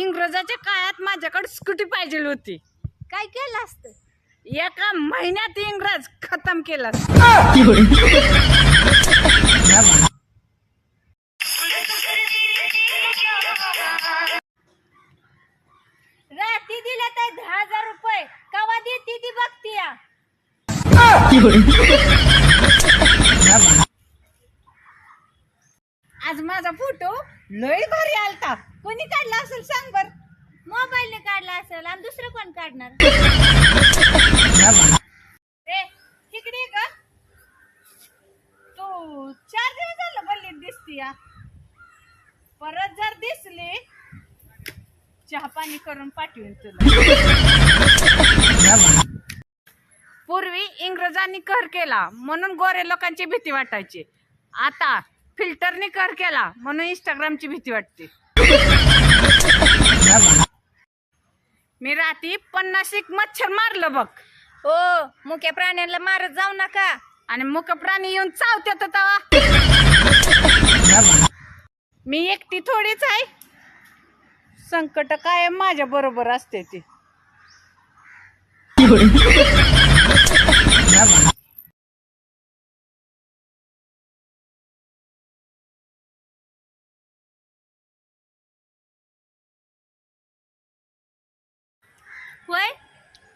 इंग्रजाच्या काळात माझ्याकडे स्कूटी पाहिजे होती. काय केलं असतं? एका महिन्यात इंग्रज खतम केला. राती दिल्या तर दहा हजार रुपये कवा देती ती बघती या आज माझा फोटो लय भारी आलता. कोणी काढला असेल सांग बर. मोबाईलने काढला असेल आणि दुसरं कोण काढणार? ए तिकडे ये ग. तू चार दिवस झालं बल्लीत दिसती या. परत जर दिसली चहा पाणी करून पाठवीन तुला. इंग्रजांनी कर केला म्हणून गोरे लोकांची भीती वाटायची. आता फिल्टरने कर केला म्हणून इंस्टाग्रामची भीती वाटते. मी रात्री पन्नासिक मच्छर मारलं बघ. हो मुख्या प्राण्यांना मारत जाऊ नका. आणि मुक प्राणी येऊन चावत्यात तवा. मी एकटी थोडीच आहे. संकट काय माझ्या बरोबर असते ती. होय?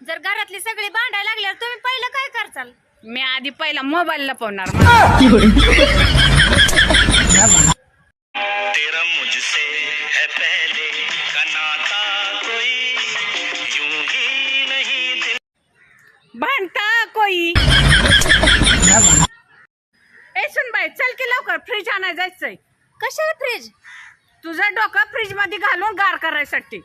जर घरातली सगळी भांडायला लागल्यावर तुम्ही पहिलं काय करचाल? मी आधी पहिला मोबाईल लपवणार तेरा मुझसे है पहले का नाता कोई? ए सुन बाई चल की लवकर फ्रीज आणाय जायचंय. कशाला फ्रीज तुझं डोकं फ्रीजमध्ये घालून गार करायसाठी.